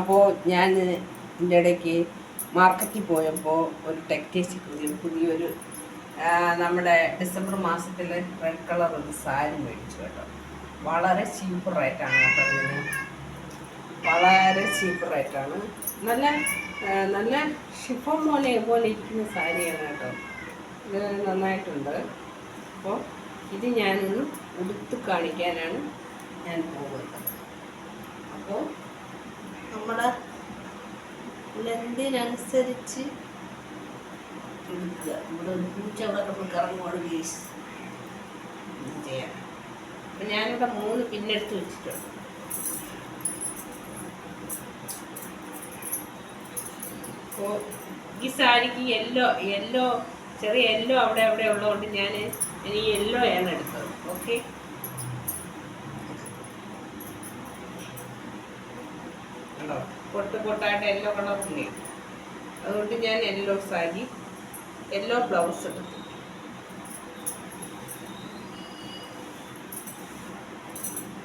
അപ്പോൾ ഞാൻ ഇതിന്റെ ഇടയ്ക്ക് മാർക്കറ്റിൽ പോയപ്പോൾ ഒരു ടെക്നീഷ്യൻ പുതിയ പുതിയൊരു നമ്മുടെ ഡിസംബർ മാസത്തിൽ റെഡ് കളർ ഒരു സാരി മേടിച്ചു കേട്ടോ. വളരെ ചീപ്പ് റേറ്റാണ് കേട്ടോ ഇതിന്. വളരെ ചീപ്പ് റേറ്റാണ് നല്ല നല്ല ഷിഫോൺ പോലെ പോലെ ഇരിക്കുന്ന സാരിയാണ് കേട്ടോ. നന്നായിട്ടുണ്ട്. അപ്പോൾ ഇത് ഞാനൊന്ന് ഉടുത്ത് കാണിക്കാനാണ് ഞാൻ പോകുന്നത്. അപ്പോൾ നമ്മുടെ ലെന്തിനനുസരിച്ച് എടുക്കുക. ഇവിടെ പൂച്ച അവിടെ നമ്മൾ കറങ്ങുവാണ് ഇത് ചെയ്യാം അപ്പം ഞാനിവിടെ മൂന്ന് പിന്നെടുത്ത് വെച്ചിട്ടുണ്ട്. അപ്പോൾ ഈ സാരിക്ക് യെല്ലോ യെല്ലോ ചെറിയ യെല്ലോ അവിടെ അവിടെ ഉള്ളതുകൊണ്ട് ഞാൻ ഇനി യെല്ലോ ആണ് എടുത്തത്. ഓക്കെ? കണ്ടോ പൊട്ട് പൊട്ടായിട്ട് യെല്ലോ കളറില്ലേ അതുകൊണ്ട് ഞാൻ യെല്ലോ സാരി യെല്ലോ ബ്ലൗസ് എടുത്തു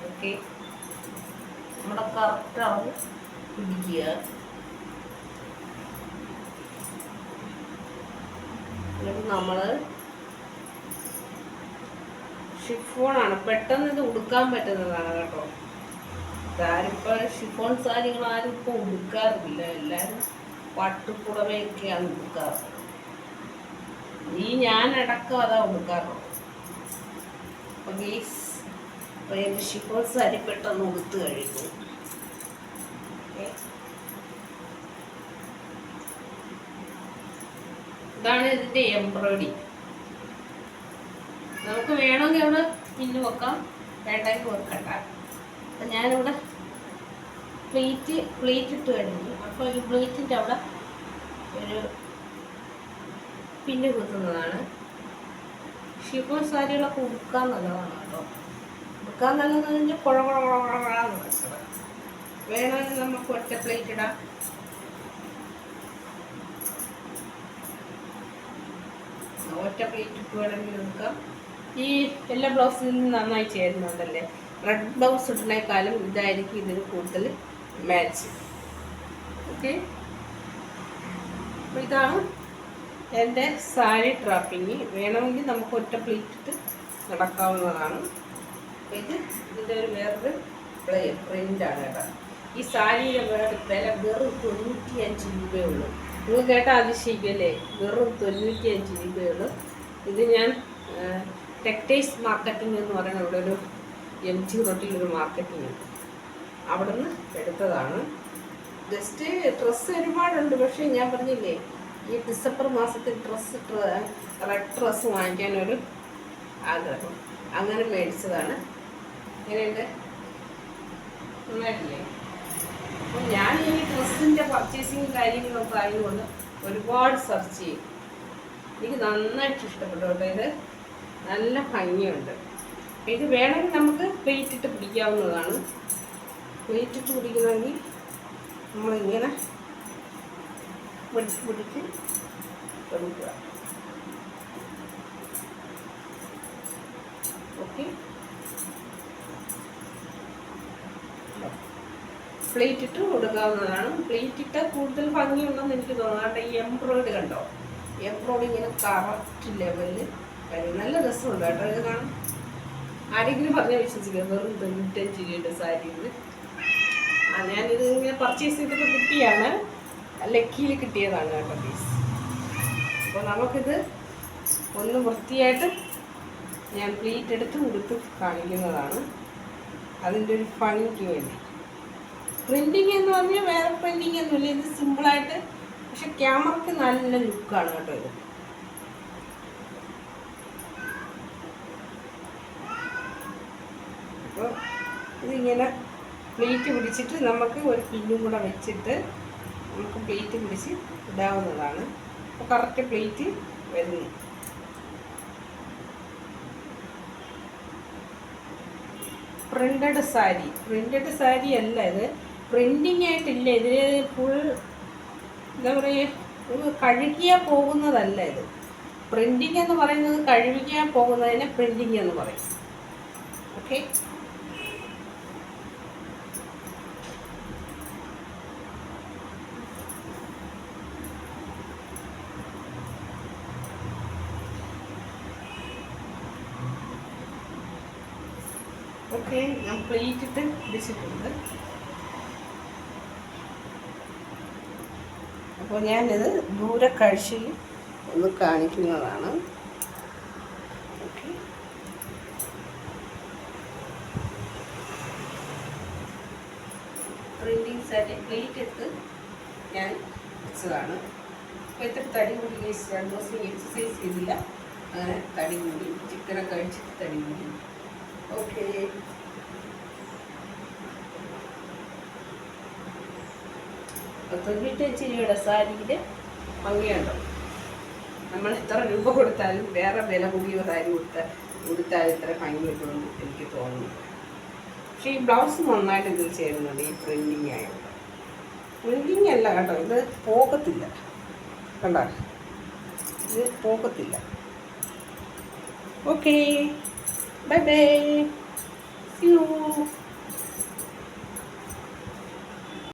ഓക്കെ. നമ്മുടെ കറക്റ്റ് അളവ് പിടിക്കുക. എന്നിട്ട് നമ്മൾ ഷിഫോണാണ് പെട്ടെന്ന് ഇത് ഉടുക്കാൻ പറ്റുന്നതാണ് കേട്ടോ. ആരിപ്പോൾ ഷിഫോൺ സാരികൾ ആരും ഇപ്പോൾ ഉടുക്കാറില്ല. എല്ലാവരും പട്ടുപുടവയൊക്കെയാണ് ഉടുക്കാറ്. ഈ ഞാനടക്കം അതാ ഉടുക്കാറുള്ളത് അപ്പോൾ ഗീസ് അപ്പോൾ എന്റെ ഷിഫോൺ സാരി പെട്ടെന്ന് ഉടുത്ത് കഴിഞ്ഞു. ഇതാണ് ഇതിന്റെ എംബ്രോയിഡറി. നമുക്ക് വേണമെങ്കിൽ അവിടെ പിന്നു വെക്കാം. വേണ്ടെങ്കിൽ വെക്കണ്ട അപ്പം ഞാനിവിടെ പ്ലേറ്റ് പ്ലേറ്റ് ഇട്ട് കഴിഞ്ഞു. അപ്പോൾ ഈ പ്ലേറ്റിന്റെ അവിടെ ഒരു പിന്നെ കുത്തുന്നതാണ്. ഷിഫോൺ സാരികളൊക്കെ ഉടുക്കാൻ നല്ലതാണ് കേട്ടോ. ഉടുക്കാൻ നല്ലതെന്ന് പറഞ്ഞാൽ കുഴ കുഴ കുഴ കുഴ കുഴാന്ന് കിടക്കുന്നത് വേണമെങ്കിൽ നമുക്ക് ഒറ്റ പ്ലേറ്റ് ഇടാം. ഒറ്റ പ്ലേറ്റ് ഇട്ട് വേണമെങ്കിൽ എടുക്കാം. ഈ എല്ലാ ബ്ലൗസിൽ നന്നായി ചേരുന്നുണ്ടല്ലേ? റെഡ് ബ്ലൗസ് ഇടുന്നേക്കാളും ഇതായിരിക്കും ഇതിന് കൂടുതൽ മാച്ച് ഓക്കെ അപ്പോൾ ഇതാണ് എന്റെ സാരി ട്രാപ്പിങ് വേണമെങ്കിൽ നമുക്ക് ഒറ്റ പ്ലേറ്റിട്ട് നടക്കാവുന്നതാണ്. ഇത് ഇതിന്റെ ഒരു വേറൊരു പ്ലേ പ്രിന്റാണ് കേട്ടോ. ഈ സാരിയുടെ വില വെറും തൊണ്ണൂറ്റി അഞ്ച് രൂപയേ നിങ്ങൾ കേട്ടാൽ അതിശയിക്കല്ലേ വെറും തൊണ്ണൂറ്റി അഞ്ച് രൂപയേ ഇത് ഞാൻ ടെക്ടൈസ് മാർക്കറ്റിംഗ് എന്ന് പറയുന്ന ഇവിടെ ഒരു എം ജി റോട്ടിലൊരു മാർക്കറ്റിംഗ് ഉണ്ട്. അവിടെ നിന്ന് എടുത്തതാണ്. ജസ്റ്റ് ഡ്രസ്സ് ഒരുപാടുണ്ട് പക്ഷേ ഞാൻ പറഞ്ഞില്ലേ ഈ ഡിസംബർ മാസത്തിൽ ഡ്രസ്സ് റെഡ് ഡ്രസ്സ് വാങ്ങിക്കാനൊരു ആഗ്രഹം. അങ്ങനെ മേടിച്ചതാണ്. എങ്ങനെയുണ്ട്? നന്നായിട്ടില്ലേ? അപ്പോൾ ഞാൻ ഈ ഡ്രസ്സിന്റെ പർച്ചേസിങ് കാര്യങ്ങളൊക്കെ ആയതുകൊണ്ട് ഒരുപാട് സെർച്ച് ചെയ്യും. എനിക്ക് നന്നായിട്ട് ഇഷ്ടപ്പെട്ടു കേട്ടോ ഇത്. നല്ല ഭംഗിയുണ്ട്. ഇത് വേണമെങ്കിൽ നമുക്ക് പ്ലേറ്റ് ഇട്ട് പിടിക്കാവുന്നതാണ്. പ്ലേറ്റ് ഇട്ട് പിടിക്കണമെങ്കിൽ നമ്മളിങ്ങനെ പിടിച്ച് പിടിച്ച് എടുക്കുക. ഓക്കെ പ്ലേറ്റ് ഇട്ട് കൊടുക്കാവുന്നതാണ്. പ്ലേറ്റ് ഇട്ടാൽ കൂടുതൽ ഭംഗിയുണ്ടെന്ന് എനിക്ക് തോന്നാറുണ്ട്. ഈ എംബ്രോയിഡ് കണ്ടോ? എംബ്രോയിഡ് ഇങ്ങനെ കറക്റ്റ് ലെവലിൽ നല്ല രസമുണ്ട് കേട്ടോ ഇത് കാണാം ആരെങ്കിലും പറഞ്ഞാൽ വിശ്വസിക്കാം വെറും തൊണ്ണൂറ്റഞ്ച് രൂപയുടെ സാരി ആ ഞാനിത് ഇങ്ങനെ പർച്ചേസ് ചെയ്തിട്ട് കിട്ടിയാണ്. ലക്കിയിൽ കിട്ടിയതാണ് കേട്ടോ പീസ് അപ്പോൾ നമുക്കിത് ഒന്ന് വൃത്തിയായിട്ട് ഞാൻ പ്ലീറ്റ് എടുത്ത് ഉടുത്ത് കാണിക്കുന്നതാണ്. അതിന്റെ ഒരു ഫണിക്ക് വേണ്ടി പ്രിന്റിങ് എന്ന് പറഞ്ഞാൽ വേറെ പ്രിന്റിങ് ഒന്നുമില്ല. ഇത് സിമ്പിളായിട്ട് പക്ഷെ ക്യാമറയ്ക്ക് നല്ല ലുക്കാണ് കേട്ടോ ഇത് അപ്പോൾ ഇതിങ്ങനെ പ്ലേറ്റ് പിടിച്ചിട്ട് നമുക്ക് ഒരു പിന്നും കൂടെ വെച്ചിട്ട് നമുക്ക് പ്ലേറ്റ് പിടിച്ച് ഇടാവുന്നതാണ്. അപ്പോൾ കറക്റ്റ് പ്ലേറ്റ് വരുന്നു. പ്രിന്റഡ് സാരി. പ്രിന്റഡ് സാരി അല്ല ഇത്. പ്രിന്റിങ് ആയിട്ടില്ല. ഇതിൽ ഫുൾ എന്താ പറയുക കഴുകിയാൽ പോകുന്നതല്ല ഇത്. പ്രിന്റിങ് എന്ന് പറയുന്നത് കഴുകിയാൽ പോകുന്നതിനെ പ്രിന്റിങ് എന്ന് പറയും. ഓക്കെ ഓക്കെ ഞാൻ പ്ലേറ്റ് ഇട്ട് പിടിച്ചിട്ടുണ്ട് അപ്പോൾ ഞാനിത് ദൂരക്കാഴ്ചയിൽ ഒന്ന് കാണിക്കുന്നതാണ്. ഓക്കെ പ്രിന്റിങ് സാരി പ്ലേറ്റ് എടുത്ത് ഞാൻ വെച്ചതാണ്. അപ്പോൾ ഇത്ര തടി കൂടി രണ്ട് ദിവസം എക്സസൈസ് ചെയ്തില്ല. അങ്ങനെ തടി കൂടി ചിക്കനൊക്കെ കഴിച്ചിട്ട് തടി കൂടി. ഓക്കെ തൊണ്ണൂറ്റഞ്ച് രൂപയുടെ സാരിയിൽ ഭംഗിയുണ്ടോ? നമ്മൾ എത്ര രൂപ കൊടുത്താലും വേറെ വില കൂടിയ സാരി കൊടുത്താൽ കൊടുത്താൽ ഇത്ര ഭംഗി കിട്ടുമെന്ന് എനിക്ക് തോന്നുന്നു. പക്ഷേ ഈ ബ്ലൗസ് നന്നായിട്ട് ഇതിൽ ചേരുന്നുണ്ട് ഈ പ്രിന്റിങ് ആയത് പ്രിന്റിങ് അല്ല കേട്ടോ ഇത് പോകത്തില്ല. കണ്ടോ? ഇത് പോകത്തില്ല. Okay Bye bye. See you.